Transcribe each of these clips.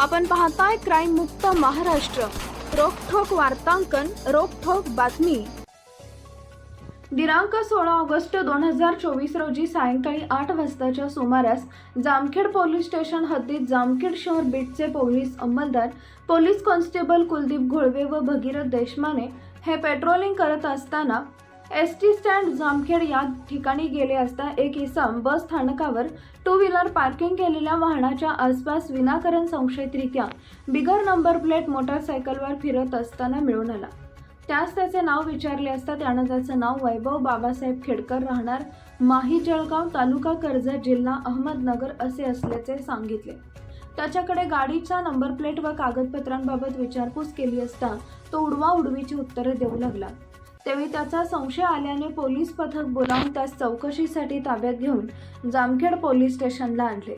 आपण पाहताय क्राईम मुक्त महाराष्ट्र. रोखोक वार्तांकन रोखोक बातमी. दिनांक सोळा ऑगस्ट दोन हजार चोवीस रोजी सायंकाळी आठ वाजताच्या सुमारास जामखेड पोलीस स्टेशन हद्दीत जामखेड शहर बीटचे पोलीस अंमलदार पोलीस कॉन्स्टेबल कुलदीप घोळवे व भगीरथ देशमाने हे पेट्रोलिंग करत असताना एस टी स्टँड जामखेड या ठिकाणी गेले असता एक इसम बस स्थानकावर टू व्हीलर पार्किंग केलेल्या वाहनाच्या आसपास विनाकारण संशयितरित्या बिगर नंबर प्लेट मोटारसायकलवर फिरत असताना मिळून आला. त्यास त्याचे नाव विचारले असता त्यानं त्याचं नाव वैभव बाबासाहेब खेडकर राहणार माही जळगाव तालुका कर्जत जिल्हा अहमदनगर असे असल्याचे सांगितले. त्याच्याकडे गाडीचा नंबर प्लेट व कागदपत्रांबाबत विचारपूस केली असता तो उडवा उडवीची उत्तरे देऊ लागला. त्यावेळी त्याचा संशय आल्याने पोलीस पथक बोलावून त्यास चौकशीसाठी ताब्यात घेऊन जामखेड पोलीस स्टेशनला आणले.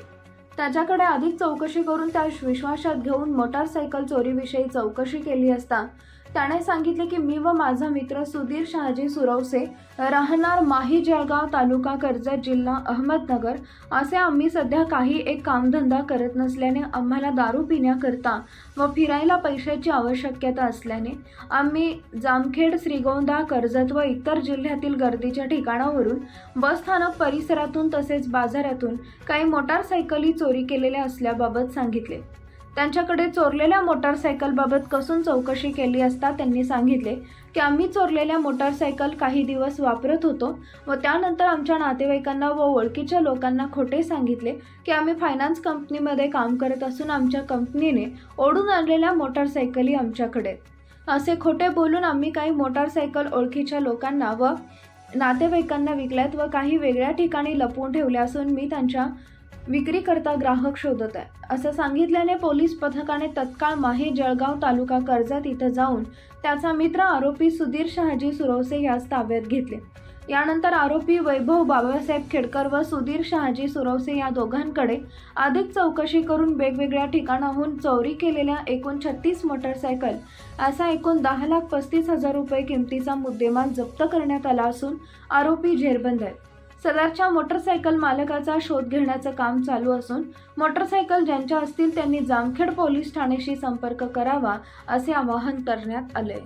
त्याच्याकडे अधिक चौकशी करून त्यास विश्वासात घेऊन मोटारसायकल चोरीविषयी चौकशी केली असता त्याने सांगितले की मी व माझा मित्र सुधीर शहाजी सुरवसे राहणार माही जळगाव तालुका कर्जत जिल्हा अहमदनगर. असे आम्ही सध्या काही एक कामधंदा करत नसल्याने आम्हाला दारू पिण्याकरता व फिरायला पैशाची आवश्यकता असल्याने आम्ही जामखेड श्रीगोंदा कर्जत व इतर जिल्ह्यातील गर्दीच्या ठिकाणावरून बसस्थानक परिसरातून तसेच बाजारातून काही मोटारसायकली चोरी केलेल्या असल्याबाबत सांगितले. त्यांच्याकडे चोरलेल्या मोटारसायकलबाबत कसून चौकशी केली असता त्यांनी सांगितले की आम्ही चोरलेल्या मोटारसायकल काही दिवस वापरत होतो व त्यानंतर आमच्या नातेवाईकांना व ओळखीच्या लोकांना खोटे सांगितले की आम्ही फायनान्स कंपनीमध्ये काम करत असून आमच्या कंपनीने ओढून आणलेल्या मोटारसायकली आमच्याकडे. असे खोटे बोलून आम्ही काही मोटारसायकल ओळखीच्या लोकांना व नातेवाईकांना विकल्यात व काही वेगळ्या ठिकाणी लपवून ठेवल्या असून मी त्यांच्या विक्रीकरता ग्राहक शोधत आहे असं सांगितल्याने पोलीस पथकाने तत्काळ माही जळगाव तालुका कर्जत इथं जाऊन त्याचा मित्र आरोपी सुधीर शहाजी सुरवसे यास ताब्यात घेतले. यानंतर आरोपी वैभव बाबासाहेब खेडकर व सुधीर शहाजी सुरवसे या दोघांकडे अधिक चौकशी करून वेगवेगळ्या ठिकाणाहून चोरी केलेल्या एकूण छत्तीस मोटरसायकल असा एकूण दहा लाख पस्तीस हजार रुपये किमतीचा मुद्देमाल जप्त करण्यात आला असून आरोपी झेरबंद आहेत. सदरच्या मोटरसायकल मालकाचा शोध घेण्याचं काम चालू असून मोटरसायकल ज्यांच्या असतील त्यांनी जामखेड पोलीस ठाण्याशी संपर्क करावा असे आवाहन करण्यात आले